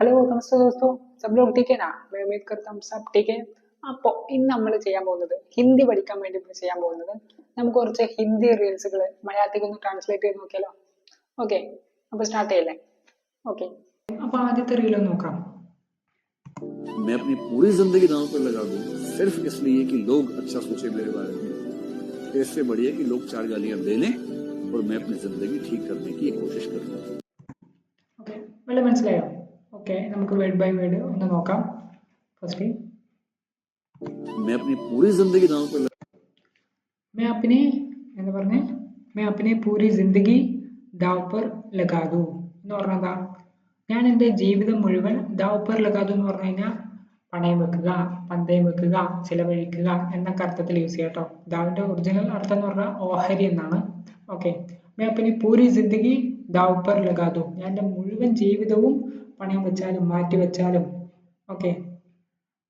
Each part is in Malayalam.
हेलो नमस्ते दोस्तों सब लोग ठीक है ना मैं उम्मीद करता हूँ सब ठीक है അപ്പോൾ ഇന്ന് നമ്മൾ ചെയ്യാൻ പോകുന്നത് ഹിന്ദി പഠിക്കാൻ വേണ്ടി ഇപ്പോൾ ചെയ്യാൻ പോകുന്നത് നമുക്ക് കുറച്ച് ഹിന്ദി റീൽസുകൾ മലയാളത്തേക്ക് ഒന്ന് ട്രാൻസ്ലേറ്റ് ചെയ്ത് നോക്കിയാലോ ഓക്കെ അപ്പോൾ സ്റ്റാർട്ട് ചെയ്യല്ലേ ഓക്കെ അപ്പോൾ ആദ്യത്തെ റീൽ ഒന്ന് നോക്കാം मैं अपनी पूरी जिंदगी दांव पर लगा दूं सिर्फ इसलिए कि लोग अच्छा सोचे मेरे बारे में इससे बढ़िया कि लोग चार गालियां दे लें और मैं अपनी जिंदगी ठीक करने की कोशिश करूँ ഓക്കെ വല്ല മനസ്സിലായോ ഓക്കെ നമുക്ക് വേർഡ് ബൈ വേർഡ് ഒന്ന് നോക്കാം ഫസ്റ്റ് मैं अपनी पूरी जिंदगी दांव पर लगा मैं अपने എന്താ പറഞ്ഞേ मैं अपनी पूरी जिंदगी ദാവ് पर लगा दूं എന്ന് പറഞ്ഞാൽ എന്താ ഞാൻ എൻ്റെ ജീവിതം മുഴുവൻ ദാവ് पर लगा दूं എന്ന് പറഞ്ഞു കഴിഞ്ഞാൽ പണയം വെക്കുക പന്തയം വെക്കുക ചിലവഴിക്കുക എന്നൊക്കെ അർത്ഥത്തിൽ യൂസ് ചെയ്യാം കേട്ടോ ദാവിൻ്റെ ഒറിജിനൽ അർത്ഥം എന്ന് പറഞ്ഞാൽ ഓഹരി എന്നാണ് ഓക്കെ मैं अपनी पूरी जिंदगी ദാവ്പർ ലഗാദു. ഞാൻ എന്റെ മുഴുവൻ ജീവിതവും പണയം വെച്ചാലും മാറ്റി വെച്ചാലും ഓക്കെ.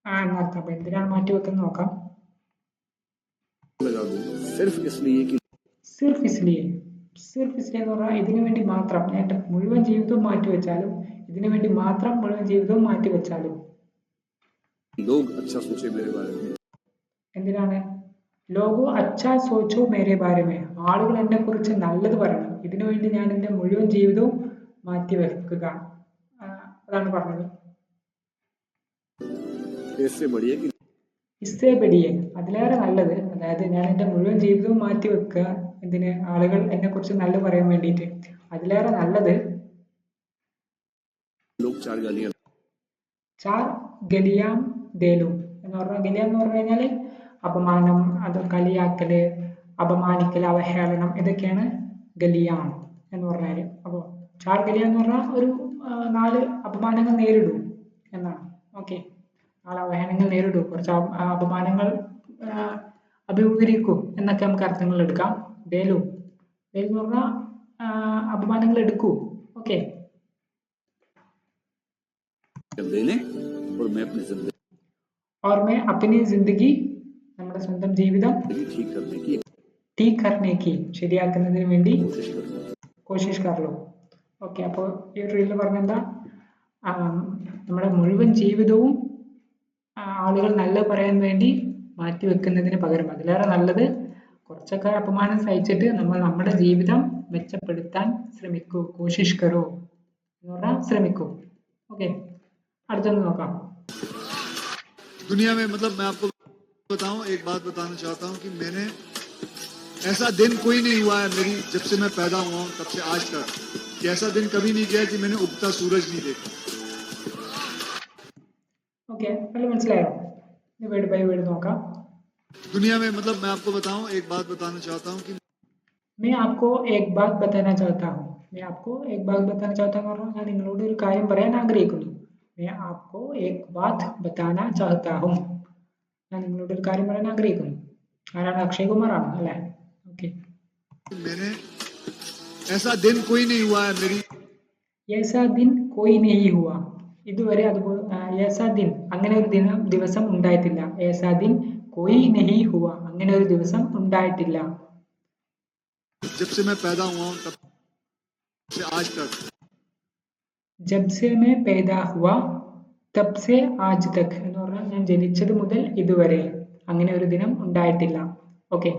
ആ എന്നർത്ഥം അപ്പൊ എന്തിനാണ് മാറ്റി വെക്കുന്നത് നോക്കാം. സിർഫ് ഇസ്ലിയെ സിർഫ് ഇസ്ലിയ പറഞ്ഞാൽ ഇതിനു വേണ്ടി മാത്രം ഞാൻ എന്റെ മുഴുവൻ ജീവിതവും മാറ്റി വെച്ചാലും ഇതിനു വേണ്ടി മാത്രം മുഴുവൻ ജീവിതവും മാറ്റി വെച്ചാലും. എന്തിനാണ്? ലോകോ അച്ഛാ സോച്ചോ മേരെ ബാരമേ ആളുകൾ എന്നെ കുറിച്ച് നല്ലത് പറയണം. ഇതിനു വേണ്ടി ഞാൻ എന്റെ മുഴുവൻ ജീവിതവും മാറ്റി വെക്കുക. അതാണ് പറഞ്ഞത്. ഇസ്സേപെടിയെ അതിലേറെ നല്ലത്. അതായത് ഞാൻ എന്റെ മുഴുവൻ ജീവിതവും മാറ്റി വെക്കുക ഇതിന് ആളുകൾ എന്നെ കുറിച്ച് നല്ല പറയാൻ വേണ്ടിയിട്ട്. അതിലേറെ നല്ലത് ഗലിയാം. ദേലു എന്ന് പറഞ്ഞാൽ ഗലിയാം എന്ന് പറഞ്ഞു കഴിഞ്ഞാൽ അപമാനം അത് കളിയാക്കൽ അപമാനിക്കൽ അവഹേളനം ഇതൊക്കെയാണ് ഗലിയാം എന്ന് പറഞ്ഞാൽ അപ്പോൾ ചാർ ഗലിയാം എന്ന് പറഞ്ഞാൽ ഒരു ആ, നാല് അപമാനങ്ങൾ നേരിടൂ എന്നാണ് ഓക്കെ നാല് അവഹേളനങ്ങൾ നേരിടൂ കുറച്ച് അപ- ആ, അപമാനങ്ങൾ ആ, അഭിമുഖീകരിക്കൂ എന്നൊക്കെ നമുക്ക് അർത്ഥങ്ങൾ എടുക്കാം ദേലു ദേലു എന്ന് പറഞ്ഞാൽ ആ, അപമാനങ്ങൾ എടുക്കൂ ഓക്കെ दे लें और मैं अपनी जिंदगी और मैं अपनी जिंदगी നമ്മുടെ സ്വന്തം ജീവിതം ठीक करने की ടീ കർണേക്ക് ശരിയാക്കുന്നതിന് വേണ്ടി कोशिश करूँ കോശിഷ് കാർലോ ഓക്കെ അപ്പോൾ ഈ ഒരു റീലിൽ പറഞ്ഞെന്താ ആം, നമ്മുടെ മുഴുവൻ ജീവിതവും ആ, ആളുകൾ നല്ല പറയാൻ വേണ്ടി മാറ്റി വെക്കുന്നതിന് പകരം അതിലേറെ നല്ലത് കുറച്ചൊക്കെ അപമാനം സഹിച്ചിട്ട് നമ്മൾ നമ്മുടെ ജീവിതം മെച്ചപ്പെടുത്താൻ ശ്രമിക്കൂ കോശിഷ് കറോ എന്ന് പറഞ്ഞാൽ ശ്രമിക്കൂ ഓക്കെ അടുത്തൊന്ന് നോക്കാം दुनिया में मतलब मैं आपको बताऊं एक बात बताना चाहता हूं कि मैंने ऐसा दिन कोई नहीं हुआ है मेरी जब से मैं पैदा हुआ हूं तब से आज तक कि ऐसा दिन कभी नहीं गया कि मैंने उगता सूरज नहीं देखा ഓക്കെ നല്ല മനസ്സിലായോ ഇനി വേർഡ് ബൈ വേർഡ് നോക്കാം दुनिया में मतलब मैं आपको बताऊं एक बात बताना चाहता हूं कि मैं आपको एक बात बताना चाहता हूँ मैं आपको एक बात बताना चाहता हूँ എന്ന് പറഞ്ഞാൽ ഞാൻ നിങ്ങളോട് ഒരു കാര്യം പറയാൻ ആഗ്രഹിക്കുന്നു मैं आपको एक बात बताना चाहता हूँ ഞാൻ നിങ്ങളോട് ഒരു കാര്യം പറയാൻ ആഗ്രഹിക്കുന്നു ആരാണ് അക്ഷയ് കുമാർ ആണ് അല്ലേ ഓക്കെ मैंने ऐसा दिन कोई नहीं हुआ है मेरी ഏസാ ദിൻ കോയി നെയ് ഹുവ ഇതുവരെ അതുപോലെ ആ, ഏസാ ദിൻ അങ്ങനെ ഒരു ദിനം ദിവസം ഉണ്ടായിട്ടില്ല ഏസാ ദിൻ കോയി നെഹി ഹുവ അങ്ങനെ ഒരു ദിവസം ഉണ്ടായിട്ടില്ല जब से मैं पैदा हुआ हूं तब से आज तक ജബ് സെ മേ പേദാ ഹുവ തബ് സെ ആജ് തക് എന്ന് പറഞ്ഞാൽ ഞാൻ ജനിച്ചത് മുതൽ ഇതുവരെ അങ്ങനെ ഒരു ദിനം ഉണ്ടായിട്ടില്ല ഓക്കെ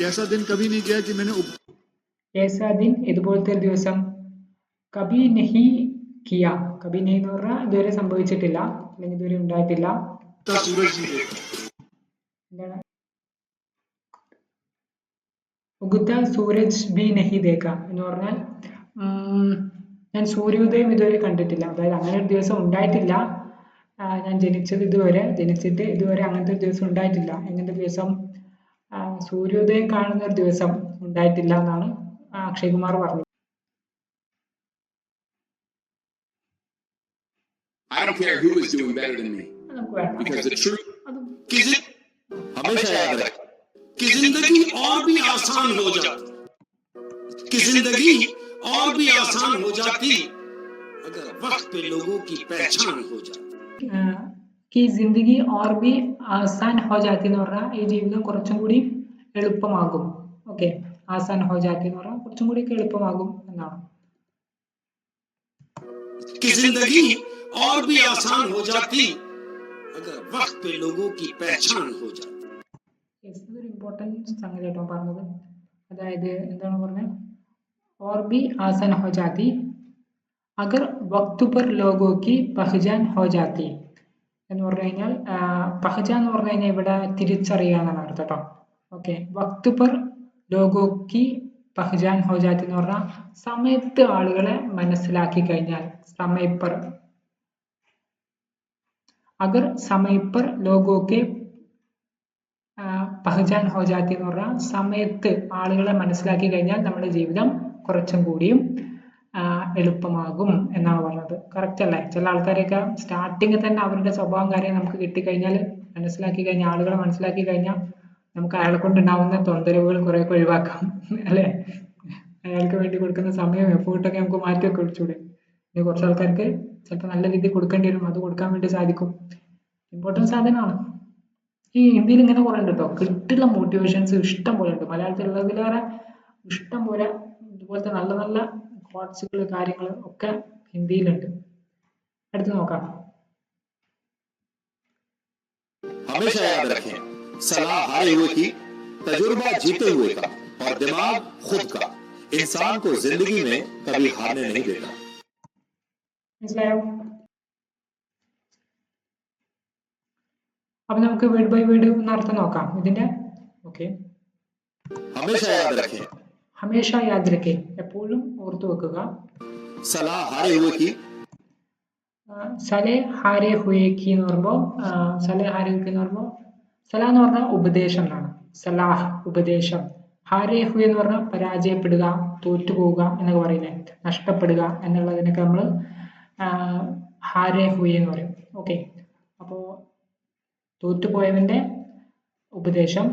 ऐसा दिन कभी नहीं गया कि मैंने ऐसा दिन ഇതുപോലത്തെ ഒരു ദിവസം കബി നഹി കിയ. കബി നഹി എന്ന് പറഞ്ഞാൽ ഇതുവരെ സംഭവിച്ചിട്ടില്ല അല്ലെങ്കിൽ ഇതുവരെ ഉണ്ടായിട്ടില്ല. എന്താണ്? ഉഗുത്ത സൂരജ് ബി നഹി ദേഖ എന്ന് പറഞ്ഞാൽ ഞാൻ സൂര്യോദയം ഇതുവരെ കണ്ടിട്ടില്ല. അതായത് അങ്ങനെ ഒരു ദിവസം ഉണ്ടായിട്ടില്ല. ഞാൻ ജനിച്ചത് ഇതുവരെ ജനിച്ചിട്ട് ഇതുവരെ അങ്ങനത്തെ ഒരു ദിവസം ഉണ്ടായിട്ടില്ല. എങ്ങനത്തെ ദിവസം? സൂര്യോദയം കാണുന്ന ഒരു ദിവസം ഉണ്ടായിട്ടില്ല എന്നാണ് ആ, അക്ഷയ് കുമാർ പറഞ്ഞത് I don't care who is doing better than me അത് നമുക്ക് വേണ്ട because the truth അത് कि जिन- हमेशा याद रख कि जिंदगी और भी आसान हो जाती कि जिंदगी और भी आसान हो जाती अगर वक्त पे लोगों की पहचान हो जाती ഈ ജിന്ദഗി ഓർ ബി ആസാൻ ഹോ ജാത്തി എന്ന് പറഞ്ഞാൽ ഈ ജീവിതം കുറച്ചും കൂടി എളുപ്പമാകും ഓക്കെ ആസാൻ ഹോ ജാത്തി എന്ന് പറഞ്ഞാൽ കുറച്ചും കൂടി ഒക്കെ എളുപ്പമാകും എന്നാണ് कि जिंदगी और भी आसान हो जाती अगर वक्त पे लोगों की पहचान हो जाती യെസ് ഇതൊരു ഇമ്പോർട്ടൻറ്റ് സംഗതി കേട്ടോ പറഞ്ഞത് അതായത് എന്താണ് പറഞ്ഞത് और भी आसान हो जाती अगर वक्त पर लोगों की पहचान हो जाती എന്ന് പറഞ്ഞു കഴിഞ്ഞാൽ പഹജ എന്ന് പറഞ്ഞു കഴിഞ്ഞാൽ ഇവിടെ തിരിച്ചറിയുക എന്നാണ് അർത്ഥം കേട്ടോ. ഓക്കെ വക്ത് പർ ലോഗോക്കി പഹജാൻ ഹോ ജാത്തി എന്ന് പറഞ്ഞാൽ സമയത്ത് ആളുകളെ മനസ്സിലാക്കി കഴിഞ്ഞാൽ സമയപ്പർ. അഗർ സമയപ്പർ ലോകോക്കെ പഹജാൻ ഹോജാത്തി എന്ന് പറഞ്ഞാൽ സമയത്ത് ആളുകളെ മനസ്സിലാക്കി കഴിഞ്ഞാൽ നമ്മുടെ ജീവിതം കുറച്ചും കൂടിയും എളുപ്പമാകും എന്നാണ് പറഞ്ഞത്. കറക്റ്റ് അല്ലേ? ചില ആൾക്കാരെയൊക്കെ സ്റ്റാർട്ടിങ്ങിൽ തന്നെ അവരുടെ സ്വഭാവം കാര്യം നമുക്ക് കിട്ടിക്കഴിഞ്ഞാൽ മനസ്സിലാക്കി കഴിഞ്ഞാൽ ആളുകളെ മനസ്സിലാക്കി കഴിഞ്ഞാൽ നമുക്ക് അയാളെ കൊണ്ടുണ്ടാവുന്ന തൊന്തരവുകൾ കുറേയൊക്കെ ഒഴിവാക്കാം. അല്ലേ? അയാൾക്ക് വേണ്ടി കൊടുക്കുന്ന സമയം എഫേർട്ടൊക്കെ നമുക്ക് മാറ്റിയൊക്കെ ഒഴിച്ചൂടെ ഇനി കുറച്ച് ആൾക്കാർക്ക് ചിലപ്പോൾ നല്ല രീതിയിൽ കൊടുക്കേണ്ടി വരും. അത് കൊടുക്കാൻ വേണ്ടി സാധിക്കും. ഇമ്പോർട്ടന്റ് സാധനമാണ്. ഈ ഹിന്ദിയിൽ ഇങ്ങനെ കുറേ ഉണ്ട് കേട്ടോ. കിട്ടുള്ള മോട്ടിവേഷൻസ് ഇഷ്ടം പോലെ ഉണ്ട്. മലയാളത്തിലുള്ളതിലേറെ ഇഷ്ടം പോലെ ഇതുപോലത്തെ നല്ല നല്ല കോട്സുകൾ കാര്യങ്ങൾ ഒക്കെ ഹിന്ദിയിലുണ്ട് അടുത്ത് നോക്കാം हमेशा याद रखें सलाह हारे हुए की तजुर्बा जीते हुए का और दिमाग खुद का इंसान को जिंदगी में कभी हारने नहीं देता മനസ്സിലായോ അപ്പൊ നമുക്ക് വേർഡ് ബൈ വേർഡ് ഒന്ന് അർത്ഥം നോക്കാം ഇതിന്റെ ഓക്കെ हमेशा याद रखें ഹമേഷ യാദ് രखे എപ്പോഴും ഓർത്തു വെക്കുക. സലെ ഹാരെ ഹുയേക്കി എന്ന് പറയുമ്പോൾ സലെ ഹാരെ ഹുക്കി എന്ന് പറയുമ്പോൾ സല എന്ന് പറഞ്ഞാൽ ഉപദേശം എന്നാണ് സലാഹ് ഉപദേശം. ഹാരെ ഹു എന്ന് പറഞ്ഞാൽ പരാജയപ്പെടുക തോറ്റുപോവുക എന്നൊക്കെ പറയുന്നത്. നഷ്ടപ്പെടുക എന്നുള്ളതിനൊക്കെ നമ്മൾ ഹാരെ ഹുയ എന്ന് പറയും. ഓക്കെ. അപ്പോൾ തോറ്റുപോയവന്റെ ഉപദേശം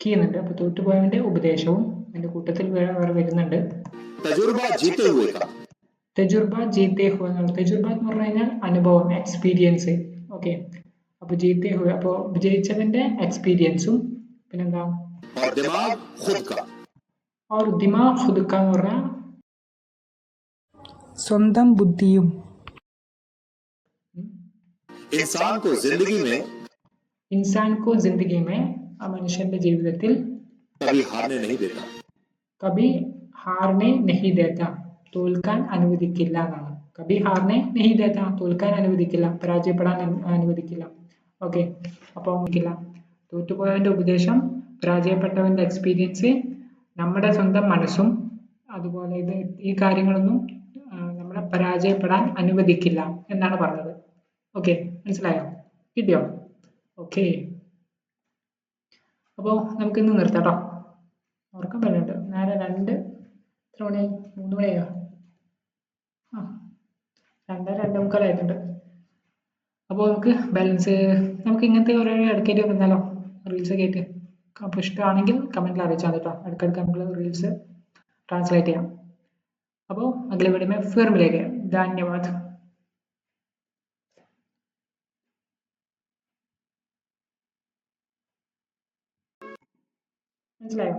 കീ എന്നുണ്ട് അപ്പോൾ തോറ്റുപോയവന്റെ ഉപദേശവും അതിന്റെ കൂട്ടത്തിൽ വേറെ വേറെ വരുന്നുണ്ട് तजुर्बा जीते हुए का തെജുർബ ജീത്തെ ഹു എന്നുള്ള തെജുർബ എന്ന് പറഞ്ഞു കഴിഞ്ഞാൽ അനുഭവം എക്സ്പീരിയൻസ് ഓക്കെ അപ്പൊ ജീത്തെ ഹു അപ്പൊ വിജയിച്ചവന്റെ എക്സ്പീരിയൻസും പിന്നെന്താ और दिमाग खुद का और ദിമാഗ് ഖുദ് ക എന്ന് പറഞ്ഞാൽ സ്വന്തം ബുദ്ധിയും इंसान को जिंदगी में ഇൻസാൻ കോ ജിന്ദഗി മേ ആ മനുഷ്യന്റെ ജീവിതത്തിൽ कभी हारने नहीं देता കബി ഹാർനെ നഹി ദേത്ത തോൽക്കാൻ അനുവദിക്കില്ല എന്നാണ്. കബി ഹാർനെ നഹി ദേത്ത തോൽക്കാൻ അനുവദിക്കില്ല പരാജയപ്പെടാൻ അനു- അനുവദിക്കില്ല. ഓക്കെ. അപ്പോൾ നോക്കില്ല. തോറ്റുപോയവന്റെ ഉപദേശം പരാജയപ്പെട്ടവന്റെ എക്സ്പീരിയൻസ് നമ്മുടെ സ്വന്തം മനസ്സും അതുപോലെ ഇത് ഈ കാര്യങ്ങളൊന്നും നമ്മളെ പരാജയപ്പെടാൻ അനുവദിക്കില്ല എന്നാണ് പറഞ്ഞത്. ഓക്കെ. മനസ്സിലായോ? കിട്ടിയോ? ഓക്കെ. അപ്പോൾ നമുക്കിന്ന് നിർത്താം കേട്ടോ ഉറക്കം വരുന്നുണ്ട് നേരെ രണ്ട് എത്ര മണിയായി മൂന്ന് മണിയാ ആ രണ്ട് രണ്ട് മുക്കാലായിട്ടുണ്ട് അപ്പോൾ നമുക്ക് ബാലൻസ് നമുക്ക് ഇങ്ങനത്തെ ഓരോ ഇടയ്ക്കേറ്റ് വന്നാലോ? റീൽസ് കയറ്റി അപ്പോൾ ഇഷ്ടമാണെങ്കിൽ കമന്റിൽ അറിയിച്ചാൽ കേട്ടോ ഇടയ്ക്കിടയ്ക്ക് നമുക്ക് റീൽസ് ട്രാൻസ്ലേറ്റ് ചെയ്യാം. അപ്പോൾ അഗ്ലെ വീടുമേ ഫിർമിലേക്ക് ധന്യവാദ്. മനസ്സിലായോ?